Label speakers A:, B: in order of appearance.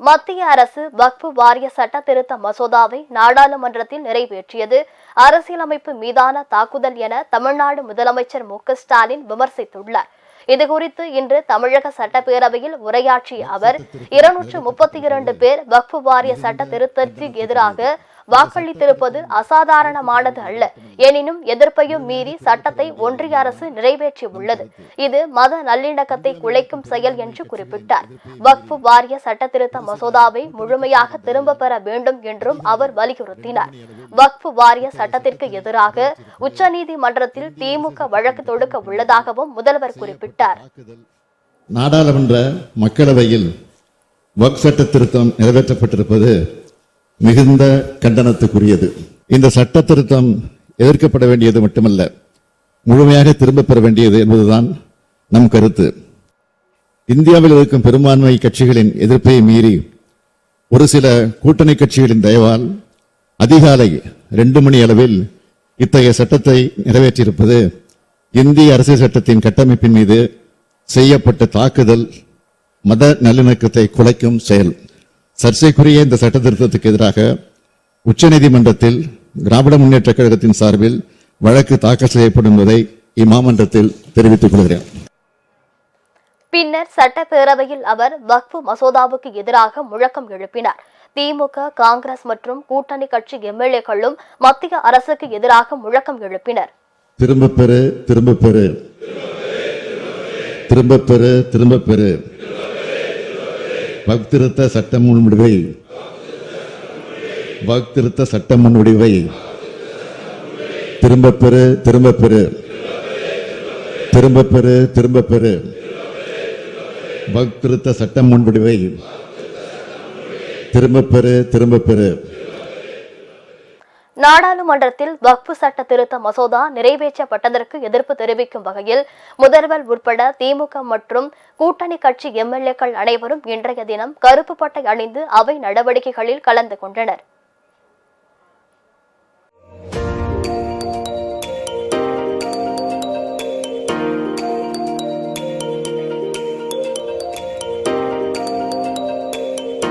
A: மத்திய அரசு வக்பு வாரிய சட்ட திருத்த மசோதாவை நாடாளுமன்றத்தில் நிறைவேற்றியது. அரசியலமைப்பு மீதான தாக்குதல் என தமிழ்நாடு முதலமைச்சர் மு ஸ்டாலின் விமர்சித்துள்ளார். இதுகுறித்து இன்று தமிழக சட்டப்பேரவையில் உரையாற்றிய அவர் இருநூற்று முப்பத்தி இரண்டு பேர் வக்பு வாரிய சட்ட திருத்தத்திற்கு எதிராக வாக்களித்திருப்பது அசாதாரணமானது அல்ல. எனினும் எதிர்ப்பையும் மீறி சட்டத்தை ஒன்றிய அரசு நிறைவேற்றியுள்ளது. இது மத நல்லிணக்கத்தை குலைக்கும் செயல் என்று குறிப்பிட்டார். வக்ஃபு வாரிய சட்ட திருத்த மசோதாவை முழுமையாக திரும்ப பெற வேண்டும் என்றும் அவர் வலியுறுத்தினார். வக்ஃபு வாரிய சட்டத்திற்கு எதிராக உச்சநீதிமன்றத்தில் திமுக வழக்கு தொடுக்க உள்ளதாகவும் முதல்வர் குறிப்பிட்டார்.
B: நாடாளுமன்ற மக்களவையில் வக் சட்ட திருத்தம் நிறைவேற்றப்பட்டிருப்பது மிகுந்த கண்டனத்துக்குரியது. இந்த சட்ட திருத்தம் எதிர்க்கப்பட வேண்டியது மட்டுமல்ல முழுமையாக திரும்பப் பெற வேண்டியது என்பதுதான் நம் கருத்து. இந்தியாவில் இருக்கும் பெரும்பான்மை கட்சிகளின் எதிர்ப்பை மீறி ஒரு சில கூட்டணி கட்சிகளின் தயவால் அதிகாலை ரெண்டு மணி அளவில் இத்தகைய சட்டத்தை நிறைவேற்றியிருப்பது இந்திய அரசியல் சட்டத்தின் கட்டமைப்பின் மீது செய்யப்பட்ட தாக்குதல் மத நல்லிணக்கத்தை குலைக்கும் செயல். சர்ச்சைக்குரிய இந்த சட்ட திருத்தத்துக்கு எதிராக உச்சநீதிமன்றத்தில் திராவிட முன்னேற்ற கழகத்தின் சார்பில் வழக்கு தாக்கல் செய்யப்படும் என்பதை இம்மாமன்றத்தில் தெரிவித்துக் கொள்கிறேன்.
A: பின்னர் சட்டப்பேரவையில் அவர் வக்ஃபு மசோதாவுக்கு எதிராக முழக்கம் எழுப்பினார். திமுக காங்கிரஸ் மற்றும் கூட்டணி கட்சி எம்எல்ஏக்களும் மத்திய அரசுக்கு எதிராக முழக்கம் எழுப்பினர்.
B: திரும்ப பெறு திரும்ப பெறு. திரும்ப பெறு திரும்ப பெறு. வக்திருத்த சட்ட முன்வடிவை வக்திருத்த சட்ட முன்வடிவை திரும்ப பெறு திரும்ப பெறு. திரும்ப பெறு திரும்ப பெறு. வக்திருத்த சட்ட முன்வடிவை திரும்ப பெறு திரும்ப பெறு.
A: நாடாளுமன்றத்தில் வக்பு சட்ட திருத்த மசோதா நிறைவேற்றப்பட்டதற்கு எதிர்ப்பு தெரிவிக்கும் வகையில் முதல்வர் உட்பட திமுக மற்றும் கூட்டணி கட்சி எம்எல்ஏக்கள் அனைவரும் இன்றைய தினம் கருப்பு பட்டை அணிந்து அவை நடவடிக்கைகளில் கலந்து கொண்டனர்.